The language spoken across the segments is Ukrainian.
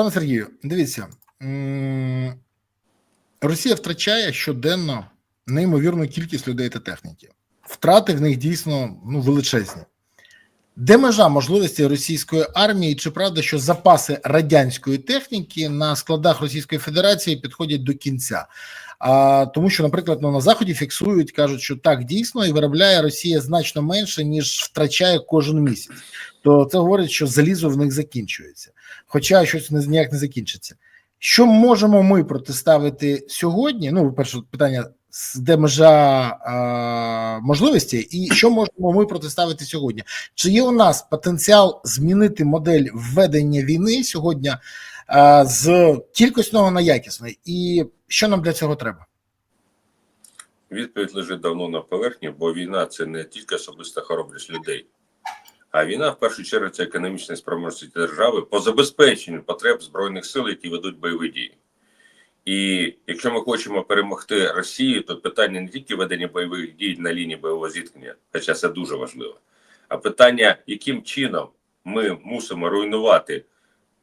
Пане Сергію, дивіться, Росія втрачає щоденно неймовірну кількість людей та техніки. Втрати в них дійсно ну, величезні. Де межа можливості російської армії? Чи правда, що запаси радянської техніки на складах Російської Федерації підходять до кінця? А тому, що, наприклад, ну, на заході фіксують, кажуть, що так дійсно і виробляє Росія значно менше ніж втрачає кожен місяць. То це говорить, що залізо в них закінчується, хоча щось не ніяк не закінчиться. Що можемо ми протиставити сьогодні? Ну, перше питання, де межа е, можливості, і що можемо ми протиставити сьогодні? Чи є у нас потенціал змінити модель введення війни сьогодні з кількісного на якісний? І що нам для цього треба? Відповідь лежить давно на поверхні, бо війна це не тільки особиста хоробрість людей, а війна в першу чергу це економічна спроможність держави по забезпеченню потреб збройних сил, які ведуть бойові дії. І якщо ми хочемо перемогти Росію, то питання не тільки ведення бойових дій на лінії бойового зіткнення, хоча це дуже важливо, а питання, яким чином ми мусимо руйнувати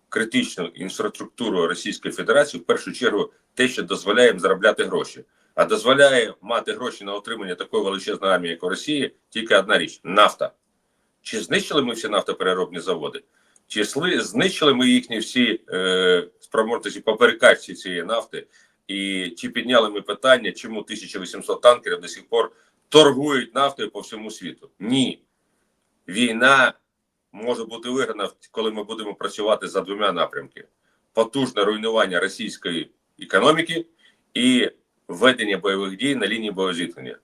критичну інфраструктуру Російської Федерації, в першу чергу, те, що дозволяє їм заробляти гроші. А дозволяє мати гроші на отримання такої величезної армії, як у Росії, тільки одна річ нафта. Чи знищили ми всі нафтопереробні заводи? Чи знищили ми їхні всі е, спроможності по перекачці цієї нафти? І чи підняли ми питання, чому 1800 танкерів до сих пор торгують нафтою по всьому світу? Ні. Війна може бути виграна, коли ми будемо працювати за двома напрямки: потужне руйнування російської економіки і введення бойових дій на лінії боєзіткнення.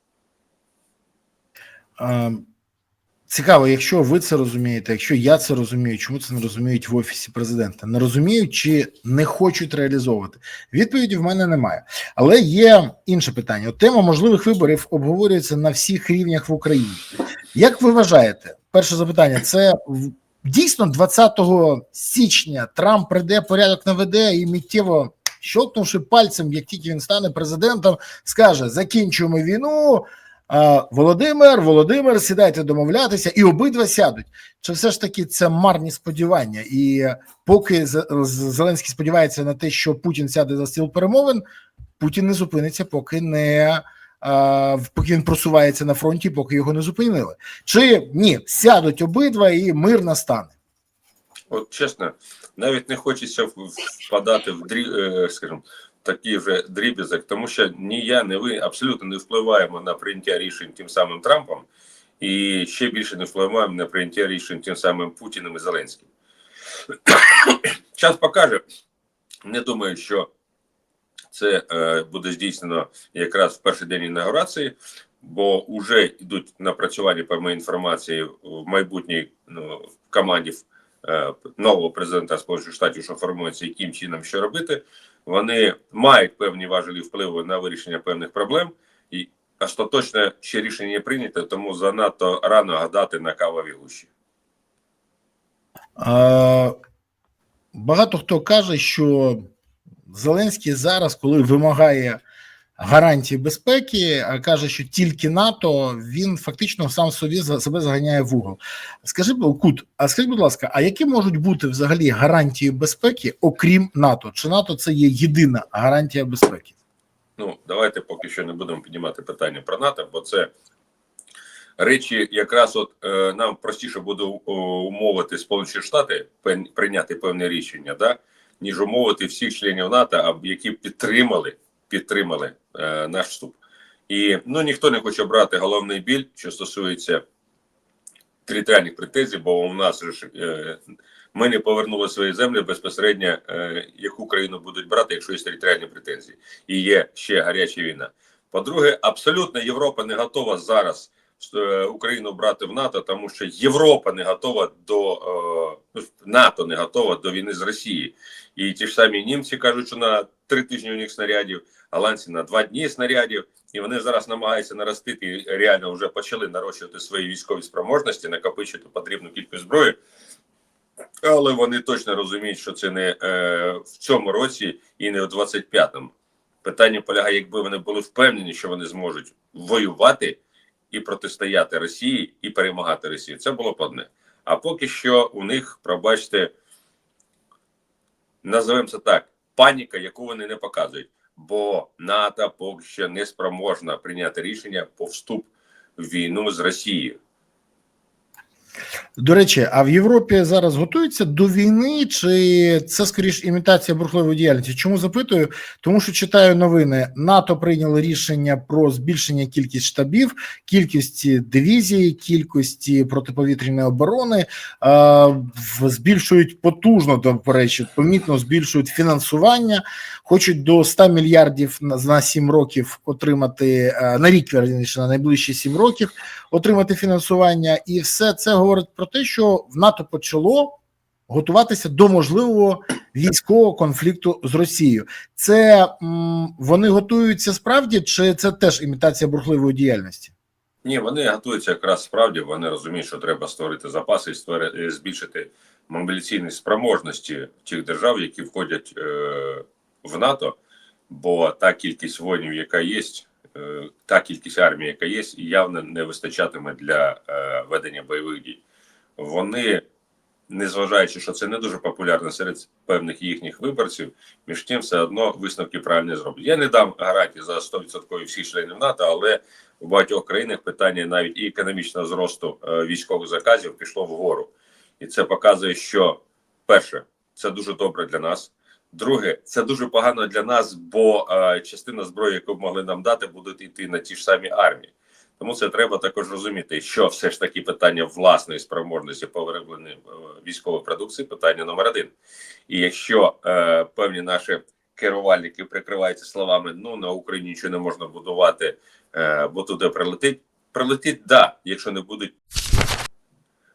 Цікаво, якщо ви це розумієте, якщо я це розумію, чому це не розуміють в офісі президента? Не розуміють чи не хочуть реалізовувати? Відповіді в мене немає. Але є інше питання. Тема можливих виборів обговорюється на всіх рівнях в Україні. Як ви вважаєте? Перше запитання: це дійсно 20 січня Трамп прийде, порядок наведе і миттєво, щелкнувши пальцем, як тільки він стане президентом, скаже: закінчуємо війну. Володимир, Володимир, сідайте домовлятися, і обидва сядуть. Чи все ж таки це марні сподівання? І поки Зеленський сподівається на те, що Путін сяде за стіл перемовин, Путін не зупиниться, поки не поки він просувається на фронті, поки його не зупинили. Чи ні, сядуть обидва і мир настане. От чесно, навіть не хочеться впадати в дрі, е, скажімо, такий вже дріб'язок, тому що ні я, ні ви абсолютно не впливаємо на прийняття рішень тим самим Трампом, і ще більше не впливаємо на прийняття рішень тим самим Путіним і Зеленським. Час покаже. Не думаю, що це е, буде здійснено якраз в перший день інаугурації, бо вже йдуть напрацювання певної інформації в майбутній ну, команді е, нового президента Сполучених Штатів, що формується, яким чином що робити. Вони мають певні важелі впливу на вирішення певних проблем, і остаточне ще рішення не прийнято, тому занадто рано гадати на кавові гущі. Багато хто каже, що Зеленський зараз, коли вимагає гарантії безпеки, а каже, що тільки НАТО, він фактично сам собі себе заганяє в угол. Скажи, Кут, а скажіть, будь ласка, а які можуть бути взагалі гарантії безпеки, окрім НАТО? Чи НАТО це є єдина гарантія безпеки? Ну, давайте поки що не будемо піднімати питання про НАТО, бо це речі, якраз от е, нам простіше буде умовити Сполучені Штати прийняти певне рішення, да, ніж умовити всіх членів НАТО, які підтримали, підтримали е, наш вступ. І ну ніхто не хоче брати головний біль, що стосується територіальних претензій, бо у нас ж е, ми не повернули свої землі безпосередньо, е, яку країну будуть брати, якщо є територіальні претензії, і є ще гаряча війна. По-друге, абсолютно Європа не готова зараз Україну брати в НАТО, тому що Європа не готова до е, НАТО не готова до війни з Росією. І ті ж самі німці кажуть, що на три тижні у них снарядів, голландці на два дні снарядів. І вони зараз намагаються наростити реально вже почали нарощувати свої військові спроможності, накопичити потрібну кількість зброї. Але вони точно розуміють, що це не е, в цьому році і не в 25-му. Питання полягає, якби вони були впевнені, що вони зможуть воювати і протистояти Росії, і перемагати Росію. Це було б одне. А поки що у них, пробачте, називаємо це так, паніка, яку вони не показують. Бо НАТО поки що не спроможна прийняти рішення по вступ в війну з Росією. До речі, а в Європі зараз готуються до війни, чи це скоріш імітація бурхливої діяльності? Чому запитую? Тому що читаю новини: НАТО прийняло рішення про збільшення кількість штабів, кількості дивізій, кількості протиповітряної оборони, збільшують потужно до речі, помітно збільшують фінансування, хочуть до 100 мільярдів на 7 років отримати е, на рік, верніше, на найближчі 7 років отримати фінансування, і все це говорить про те, що в НАТО почало готуватися до можливого військового конфлікту з Росією. Це м, вони готуються справді, чи це теж імітація бурхливої діяльності? Ні, вони готуються якраз справді. Вони розуміють, що треба створити запаси і створити, збільшити мобілізаційні спроможності тих держав, які входять е, в НАТО. Бо та кількість воїнів, яка є, е, та кількість армії, яка є, явно не вистачатиме для е, ведення бойових дій. Вони, незважаючи, що це не дуже популярно серед певних їхніх виборців, між тим все одно висновки правильні зроблять. Я не дам гарантії за 100% всіх членів НАТО, але у багатьох країнах питання навіть і економічного зросту е, військових заказів пішло вгору, і це показує, що перше це дуже добре для нас. Друге, це дуже погано для нас, бо е, частина зброї, яку б могли нам дати, будуть йти на ті ж самі армії. Тому це треба також розуміти, що все ж таки питання власної спроможності по виробленню е, військової продукції питання номер один. І якщо е, певні наші керувальники прикриваються словами: ну на Україні нічого не можна будувати, е, бо туди прилетить. Прилетить, да, якщо не будуть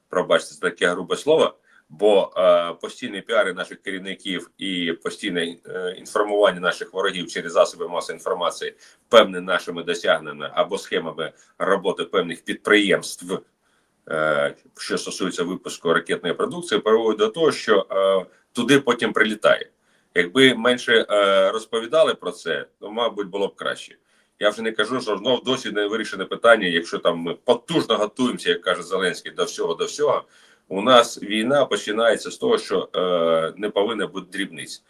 пробачте таке грубе слово. Бо е, постійні піари наших керівників і постійне е, інформування наших ворогів через засоби масової інформації певними нашими досягненнями або схемами роботи певних підприємств, е, що стосується випуску ракетної продукції, приводить до того, що е, туди потім прилітає. Якби менше е, розповідали про це, то мабуть було б краще. Я вже не кажу, що знов досі не вирішене питання, якщо там ми потужно готуємося, як каже Зеленський, до всього до всього. У нас війна починається з того, що е, не повинна бути дрібниць.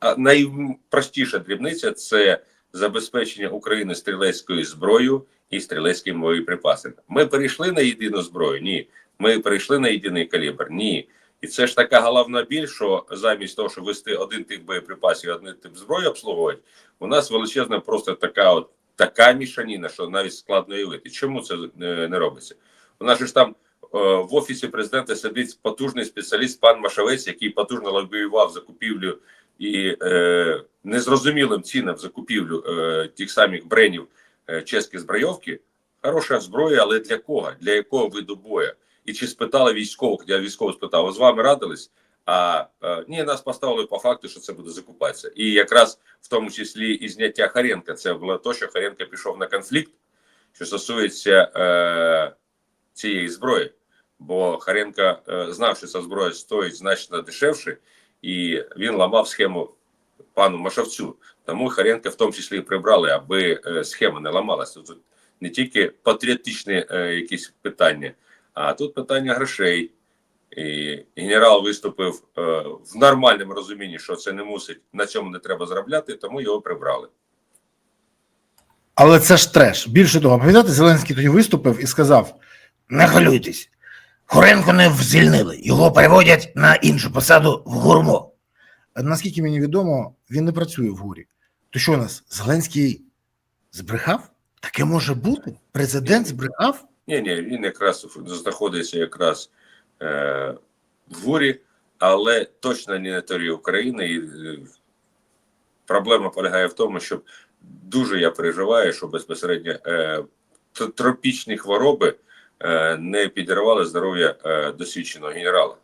А найпростіша дрібниця це забезпечення України стрілецькою зброєю і стрілецькими боєприпасами. Ми перейшли на єдину зброю? Ні. Ми перейшли на єдиний калібр? Ні. І це ж така головна біль, що замість того, щоб вести один тип боєприпасів, один тип зброї обслуговувати, у нас величезна просто така от така мішаніна, що навіть складно уявити. Чому це не, не робиться? У нас ж там е, в офісі президента сидить потужний спеціаліст пан Машавець, який потужно лобіював закупівлю і е, незрозумілим цінам закупівлю е, тих самих бренів е, чеської збройовки. Хороша зброя, але для кого? Для якого виду бою? І чи спитали військових? Я військових спитав, з вами радились? А е, ні, нас поставили по факту, що це буде закупатися. І якраз в тому числі і зняття Харенка, це було то, що Харенко пішов на конфлікт, що стосується е, цієї зброї. Бо Харенко е, знав, що ця зброя стоїть значно дешевше, і він ламав схему пану Машавцю. Тому Харенка в тому числі прибрали, аби е, схема не ламалася. Тут не тільки патріотичні е, якісь питання, а тут питання грошей. І генерал виступив в нормальному розумінні, що це не мусить, на цьому не треба заробляти, тому його прибрали. Але це ж треш. Більше того, пам'ятаєте, Зеленський тоді виступив і сказав: Не хвилюйтесь. Хоренко не звільнили. Його переводять на іншу посаду в гурмо. наскільки мені відомо, він не працює в гурі. То що у нас Зеленський збрехав? Таке може бути? Президент збрехав? Ні, ні, він якраз знаходиться якраз е, в гурі, але точно не на території України. І е, проблема полягає в тому, що дуже я переживаю, що безпосередньо е, тропічні хвороби не підірвали здоров'я е, досвідченого генерала.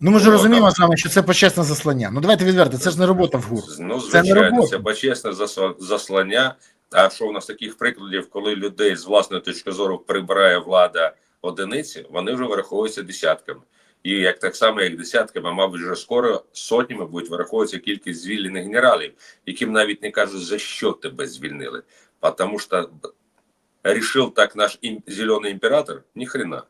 Ну ми ж розуміємо з вами, що це почесне заслання. Ну давайте відверто, це ж не робота в гур. Ну, Це не звичайно, робота. це почесне заслання. А що у нас таких прикладів, коли людей з власної точки зору прибирає влада одиниці, вони вже вираховуються десятками. І як так само, як десятками, а мабуть, вже скоро сотнями будуть вираховуватися кількість звільнених генералів, яким навіть не кажуть, за що тебе звільнили. Тому що рішив так наш им, зеленый император? Ни хрена.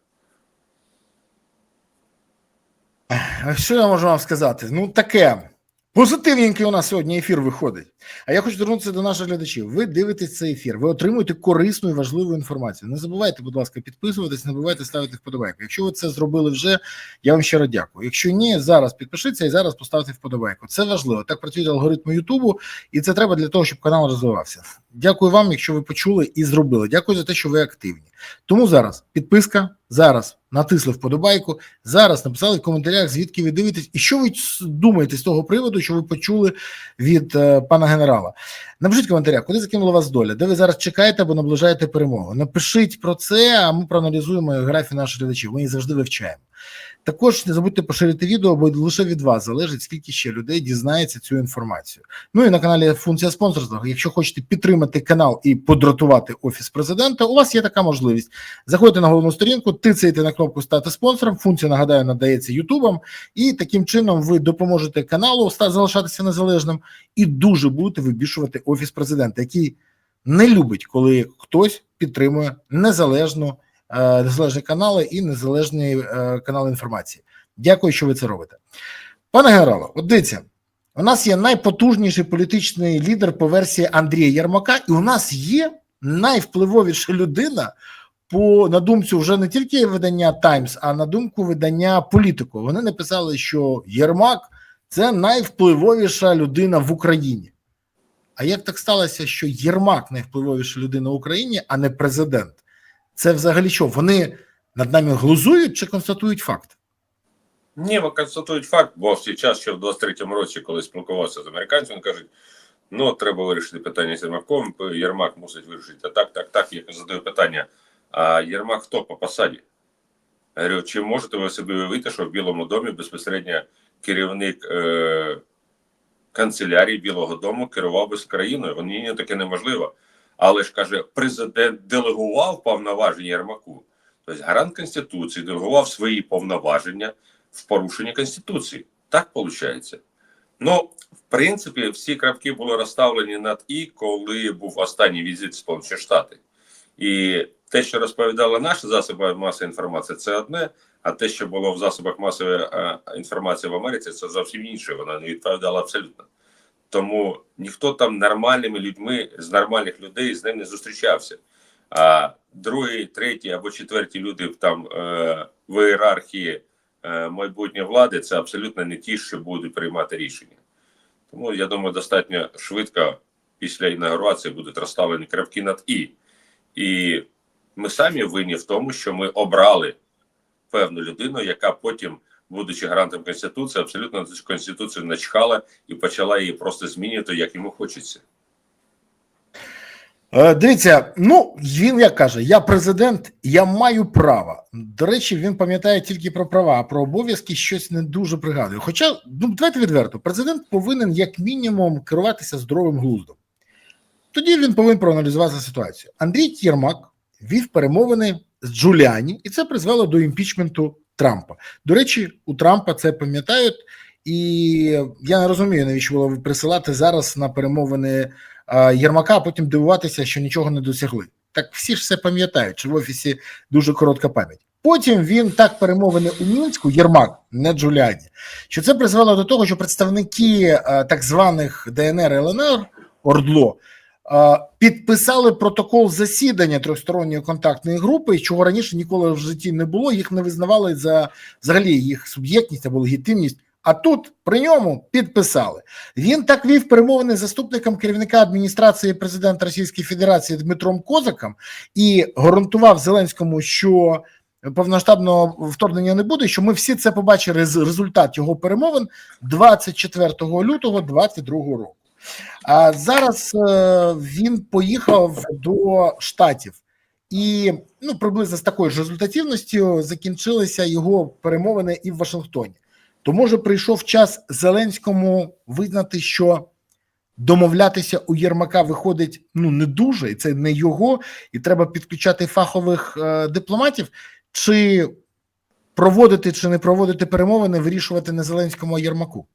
Що я можу вам сказати? Ну, таке. Позитивненький у нас сьогодні ефір виходить. А я хочу звернутися до наших глядачів. Ви дивитесь цей ефір, ви отримуєте корисну і важливу інформацію. Не забувайте, будь ласка, підписуватись, не забувайте ставити вподобайку. Якщо ви це зробили вже, я вам щиро дякую. Якщо ні, зараз підпишіться і зараз поставте вподобайку. Це важливо. Так працюють алгоритми Ютубу, і це треба для того, щоб канал розвивався. Дякую вам, якщо ви почули і зробили. Дякую за те, що ви активні. Тому зараз підписка, зараз натисли вподобайку, зараз написали в коментарях, звідки ви дивитесь, і що ви думаєте з того приводу, що ви почули від е, пана генерала. Напишіть в коментарях, куди закинула вас доля, де ви зараз чекаєте або наближаєте перемогу. Напишіть про це, а ми проаналізуємо географію наших глядачів. Ми її завжди вивчаємо. Також не забудьте поширити відео, бо лише від вас залежить, скільки ще людей дізнається цю інформацію. Ну і на каналі функція спонсорства. Якщо хочете підтримати канал і подратувати офіс президента, у вас є така можливість. Заходите на головну сторінку, тицяєте на кнопку стати спонсором. Функція нагадаю надається Ютубом, і таким чином ви допоможете каналу залишатися незалежним і дуже будете вибішувати офіс президента, який не любить, коли хтось підтримує незалежну незалежні канали і незалежні е, канали інформації. Дякую, що ви це робите. Пане генерале, от дивіться, у нас є найпотужніший політичний лідер по версії Андрія Єрмака, і у нас є найвпливовіша людина. По на думцю вже не тільки видання Таймс, а на думку видання політику. Вони написали, що Єрмак це найвпливовіша людина в Україні. А як так сталося, що Єрмак найвпливовіша людина в Україні, а не президент? Це взагалі що? Вони над нами глузують чи констатують факт? Ні, бо констатують факт, бо в цей час, ще в 23-му році, коли спілкувався з американцем, кажуть, ну треба вирішити питання з Єрмаком, Єрмак мусить вирішити. А так, так, так. Я задаю питання: а Єрмак хто по посаді? Я говорю, чи можете ви собі уявити, що в Білому домі безпосередньо керівник е- канцелярії Білого Дому керував би з країною? Ні, таке неможливо. Але ж каже, президент делегував повноваження Єрмаку. Тобто гарант Конституції делегував свої повноваження в порушенні Конституції. Так виходить. Ну, в принципі, всі крапки були розставлені над і, коли був останній візит в Сполучені Штати. І те, що розповідали наші засоби масової інформації, це одне. А те, що було в засобах масової е, інформації в Америці, це зовсім інше. Вона не відповідала абсолютно. Тому ніхто там нормальними людьми з нормальних людей з ним не зустрічався. А другий, третій або четверті люди там е, в ієрархії е, майбутньої влади це абсолютно не ті, що будуть приймати рішення. Тому я думаю, достатньо швидко після інаугурації будуть розставлені крапки над і. І ми самі винні в тому, що ми обрали певну людину, яка потім, будучи гарантом Конституції, абсолютно на цю конституцію начхала і почала її просто змінювати, як йому хочеться. Е, Дивіться, ну він як каже: я президент, я маю право. До речі, він пам'ятає тільки про права, а про обов'язки щось не дуже пригадує. Хоча, ну давайте відверто, президент повинен як мінімум керуватися здоровим глуздом. Тоді він повинен проаналізувати ситуацію. Андрій Єрмак вів перемовини з Джуліані, і це призвело до імпічменту Трампа. До речі, у Трампа це пам'ятають, і я не розумію, навіщо було присилати зараз на перемовини Єрмака, а потім дивуватися, що нічого не досягли. Так всі ж все пам'ятають, що в офісі дуже коротка пам'ять. Потім він так перемовини у Мінську, Єрмак, не Джуліані, що це призвело до того, що представники так званих ДНР ЛНР Ордло підписали протокол засідання трьохсторонньої контактної групи, чого раніше ніколи в житті не було. Їх не визнавали за взагалі їх суб'єктність або легітимність. А тут при ньому підписали. Він так вів перемовини з заступником керівника адміністрації президента Російської Федерації Дмитром Козаком і гарантував Зеленському, що повноштабного вторгнення не буде. Що ми всі це побачили з результат його перемовин 24 лютого 2022 року. А зараз е, він поїхав до штатів. І ну приблизно з такою ж результативністю закінчилися його перемовини і в Вашингтоні. То може прийшов час Зеленському визнати, що домовлятися у Єрмака виходить ну не дуже, і це не його, і треба підключати фахових е, дипломатів, чи проводити чи не проводити перемовини, вирішувати не Зеленському, а Єрмаку.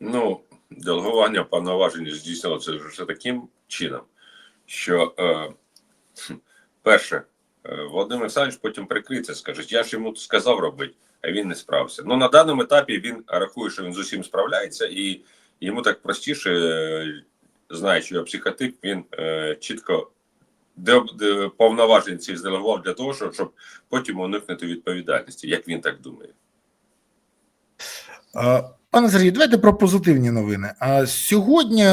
Ну, делегування повноважень здійснилося вже таким чином, що е, перше, е, Володимир Олександрович потім прикриться, скаже, я ж йому сказав робити, а він не справився. Ну на даному етапі він рахує, що він з усім справляється, і йому так простіше, е, знаючи його психотип, він е, чітко де, де повноважень ці зделегував для того, щоб, щоб потім уникнути відповідальності, як він так думає. Пане Сергію, давайте про позитивні новини. А сьогодні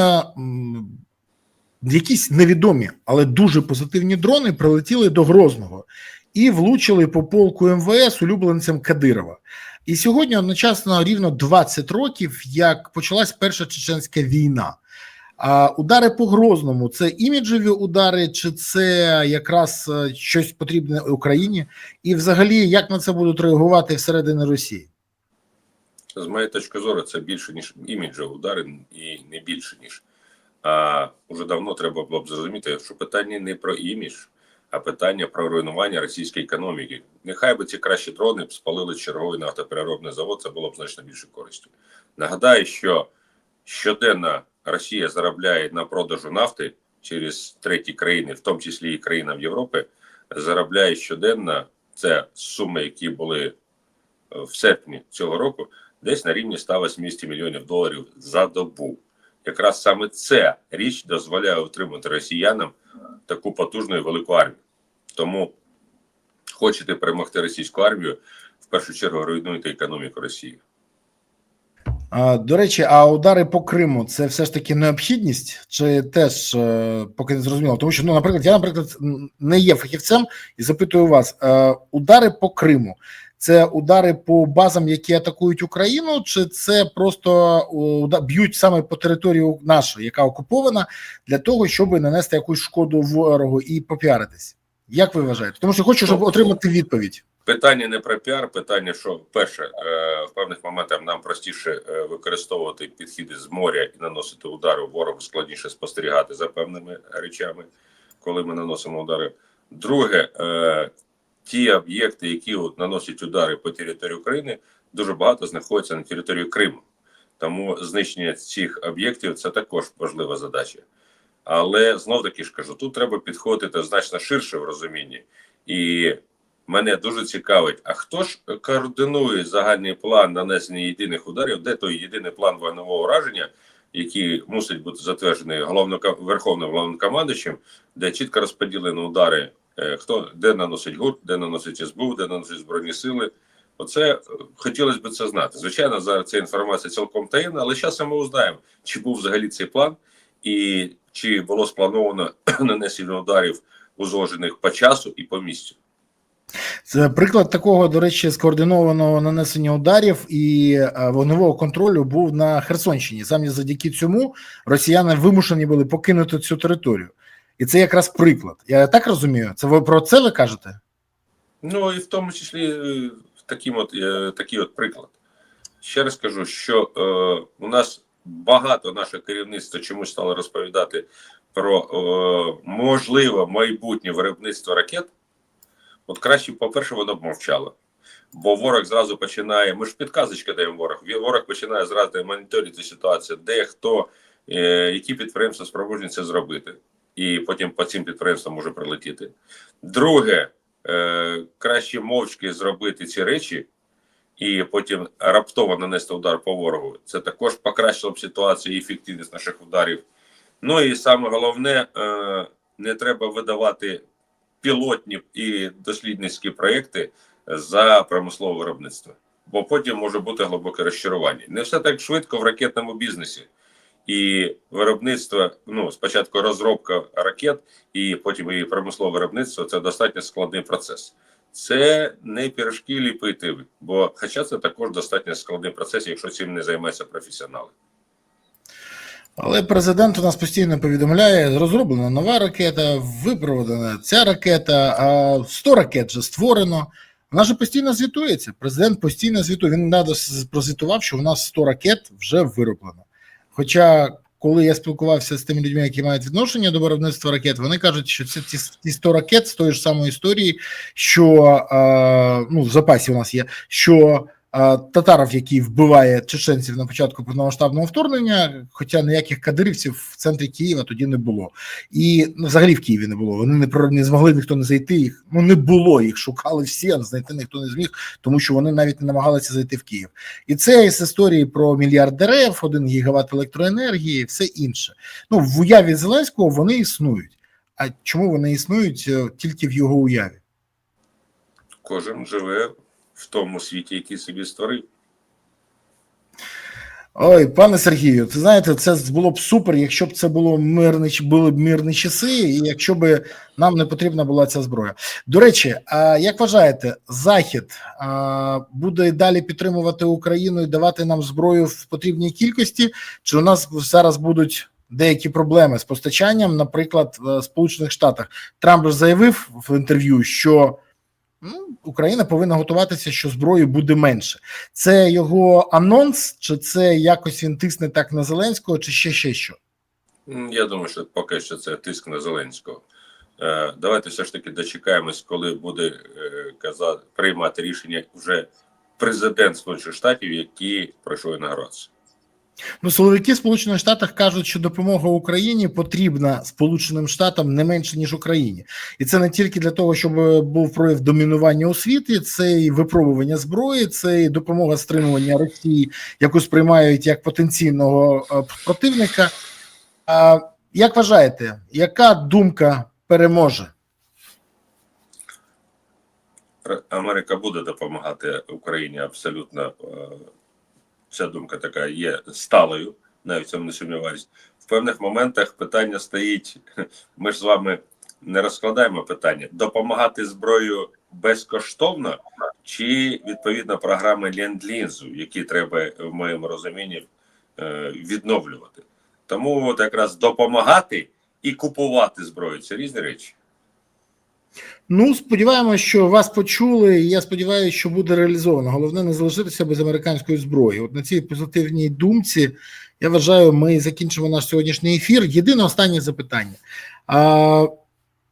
якісь невідомі, але дуже позитивні дрони прилетіли до Грозного і влучили по полку МВС улюбленцем Кадирова. І сьогодні одночасно рівно 20 років, як почалась перша чеченська війна. А удари по Грозному це іміджеві удари, чи це якраз е, щось потрібне Україні? І взагалі, як на це будуть реагувати всередині Росії? З моєї точки зору, це більше ніж іміджові удари, і не більше ніж. А вже давно треба було б зрозуміти, що питання не про імідж, а питання про руйнування російської економіки. Нехай би ці кращі дрони спалили черговий нафтопереробний завод, це було б значно більше користі. Нагадаю, що щоденно Росія заробляє на продажу нафти через треті країни, в тому числі і країнам Європи, заробляє щоденно це суми, які були в серпні цього року, десь на рівні 180 мільйонів доларів за добу. Якраз саме ця річ дозволяє утримати росіянам таку потужну і велику армію. Тому хочете перемогти російську армію, в першу чергу руйнуйте економіку Росії. До речі, а удари по Криму це все ж таки необхідність, чи теж е, поки не зрозуміло? Тому що, ну, наприклад, я, наприклад, не є фахівцем і запитую вас: е, удари по Криму це удари по базам, які атакують Україну, чи це просто б'ють саме по території нашої, яка окупована, для того, щоб нанести якусь шкоду ворогу і попіаритись? Як ви вважаєте? Тому що хочу, щоб отримати відповідь. Питання не про піар, питання, що перше, е, в певних моментах нам простіше е, використовувати підхіди з моря і наносити удари ворогу складніше спостерігати за певними речами, коли ми наносимо удари. Друге, е, ті об'єкти, які от наносять удари по території України, дуже багато знаходяться на території Криму. Тому знищення цих об'єктів це також важлива задача. Але знов таки ж кажу, тут треба підходити значно ширше в розумінні. І мене дуже цікавить, а хто ж координує загальний план нанесення єдиних ударів, де той єдиний план вогневого ураження, який мусить бути затверджений головно верховним головнокомандуючим, де чітко розподілені удари, хто де наносить ГУР, де наносить СБУ, де наносить збройні сили. Оце е, хотілося б це знати. Звичайно, зараз ця інформація цілком таємна, але зараз ми узнаємо, чи був взагалі цей план, і чи було сплановано нанесення ударів узгоджених по часу і по місцю. Це приклад такого, до речі, скоординованого нанесення ударів і е, вогневого контролю був на Херсонщині. Саме завдяки цьому росіяни вимушені були покинути цю територію. І це якраз приклад. Я так розумію. Це ви про це ви кажете? Ну і в тому числі е, таким от, е, такий от приклад. Ще раз кажу, що е, у нас багато наше керівництво чомусь стало розповідати про е, можливе майбутнє виробництво ракет. От краще, по-перше, воно б мовчало. Бо ворог зразу починає. Ми ж підказочки даємо ворог. Ворог починає зразу моніторити ситуацію, де хто, е, які підприємства спроможні це зробити. І потім по цим підприємствам може прилетіти. Друге, е, краще мовчки зробити ці речі, і потім раптово нанести удар по ворогу. Це також покращило б ситуацію і ефективність наших ударів. Ну і саме головне, е, не треба видавати пілотні і дослідницькі проекти за промислове виробництво, бо потім може бути глибоке розчарування. Не все так швидко в ракетному бізнесі. І виробництво, ну спочатку розробка ракет, і потім і промислове виробництво це достатньо складний процес. Це не пірожки ліпити, бо хоча це також достатньо складний процес, якщо цим не займаються професіонали. Але президент у нас постійно повідомляє: розроблена нова ракета, випроводена ця ракета, а 100 ракет вже створено. Вона же постійно звітується. Президент постійно звітує. Він прозвітував, що у нас 100 ракет вже вироблено. Хоча, коли я спілкувався з тими людьми, які мають відношення до виробництва ракет, вони кажуть, що це ті, ті 100 ракет з тої ж самої історії, що е, ну, в запасі у нас є, що татаров, який вбиває чеченців на початку повномасштабного вторгнення, хоча ніяких кадирівців в центрі Києва тоді не було. І ну, взагалі в Києві не було. Вони не не змогли ніхто не зайти. Їх ну не було. Їх шукали всі, а знайти ніхто не зміг, тому що вони навіть не намагалися зайти в Київ. І це з історії про мільярд дерев, один гігават електроенергії, все інше. Ну в уяві Зеленського вони існують. А чому вони існують е, тільки в його уяві? Кожен живе в тому світі, який собі створив. Ой, пане Сергію, ти знаєте, це було б супер, якщо б це було мирні були б мирні часи, і якщо б нам не потрібна була ця зброя. До речі, а як вважаєте, Захід буде далі підтримувати Україну і давати нам зброю в потрібній кількості? Чи у нас зараз будуть деякі проблеми з постачанням, наприклад, в Сполучених Штатах? Трамп заявив в інтерв'ю, що ну, Україна повинна готуватися, що зброї буде менше. Це його анонс, чи це якось він тисне так на Зеленського, чи ще ще що? Я думаю, що поки що це тиск на Зеленського. Е, Давайте все ж таки дочекаємось, коли буде е, казати приймати рішення вже президент Сполучених Штатів, який пройшов інаугурацію. Ну, силовики Сполучених Штатах кажуть, що допомога Україні потрібна Сполученим Штатам не менше ніж Україні, і це не тільки для того, щоб був прояв домінування у світі, це і випробування зброї, це і допомога стримування Росії, яку сприймають як потенційного е, противника. А як вважаєте, яка думка переможе? Америка буде допомагати Україні абсолютно. Ця думка така є сталою, навіть цьому не сумніваюсь. В певних моментах питання стоїть. Ми ж з вами не розкладаємо питання: допомагати зброєю безкоштовно, чи відповідно програми ленд-лізу, які треба в моєму розумінні е, відновлювати. Тому от якраз допомагати і купувати зброю це різні речі. Ну, сподіваємося, що вас почули. і Я сподіваюся, що буде реалізовано. Головне не залишитися без американської зброї. От на цій позитивній думці я вважаю, ми закінчимо наш сьогоднішній ефір. Єдине останнє запитання. А,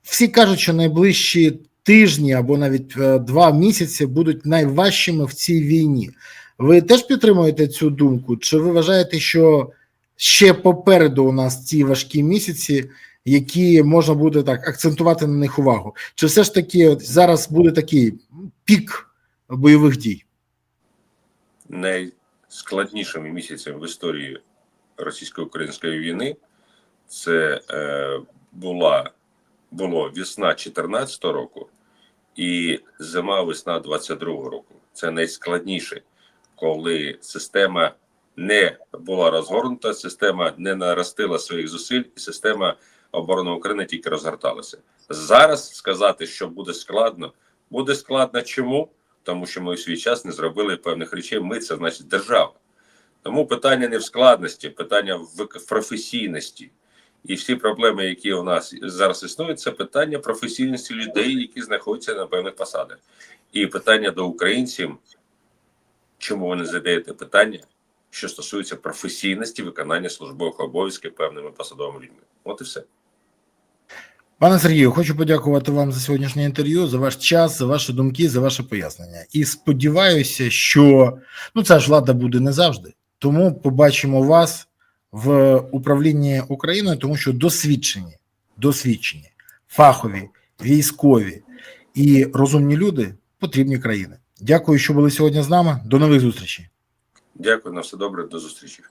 всі кажуть, що найближчі тижні або навіть е, два місяці будуть найважчими в цій війні. Ви теж підтримуєте цю думку? Чи ви вважаєте, що ще попереду у нас ці важкі місяці? Які можна буде так акцентувати на них увагу. Чи все ж таки от зараз буде такий пік бойових дій? найскладнішими місяцями в історії російсько-української війни це е, була було весна 2014 року і зима весна 22 року. Це найскладніше, коли система не була розгорнута, система не наростила своїх зусиль, і система оборони України тільки розгорталася. Зараз сказати, що буде складно, буде складно чому? тому що ми у свій час не зробили певних речей. Ми це значить держава. Тому питання не в складності, питання в професійності. І всі проблеми, які у нас зараз існують, це питання професійності людей, які знаходяться на певних посадах. І питання до українців, чому ви не задаєте питання, що стосується професійності виконання службових обов'язків певними посадовими людьми. От і все. Пане Сергію, хочу подякувати вам за сьогоднішнє інтерв'ю, за ваш час, за ваші думки, за ваше пояснення. І сподіваюся, що ну ця ж влада буде не завжди. Тому побачимо вас в управлінні Україною, тому що досвідчені, досвідчені, фахові, військові і розумні люди потрібні країни. Дякую, що були сьогодні з нами. До нових зустрічей. Дякую на все добре, до зустрічі.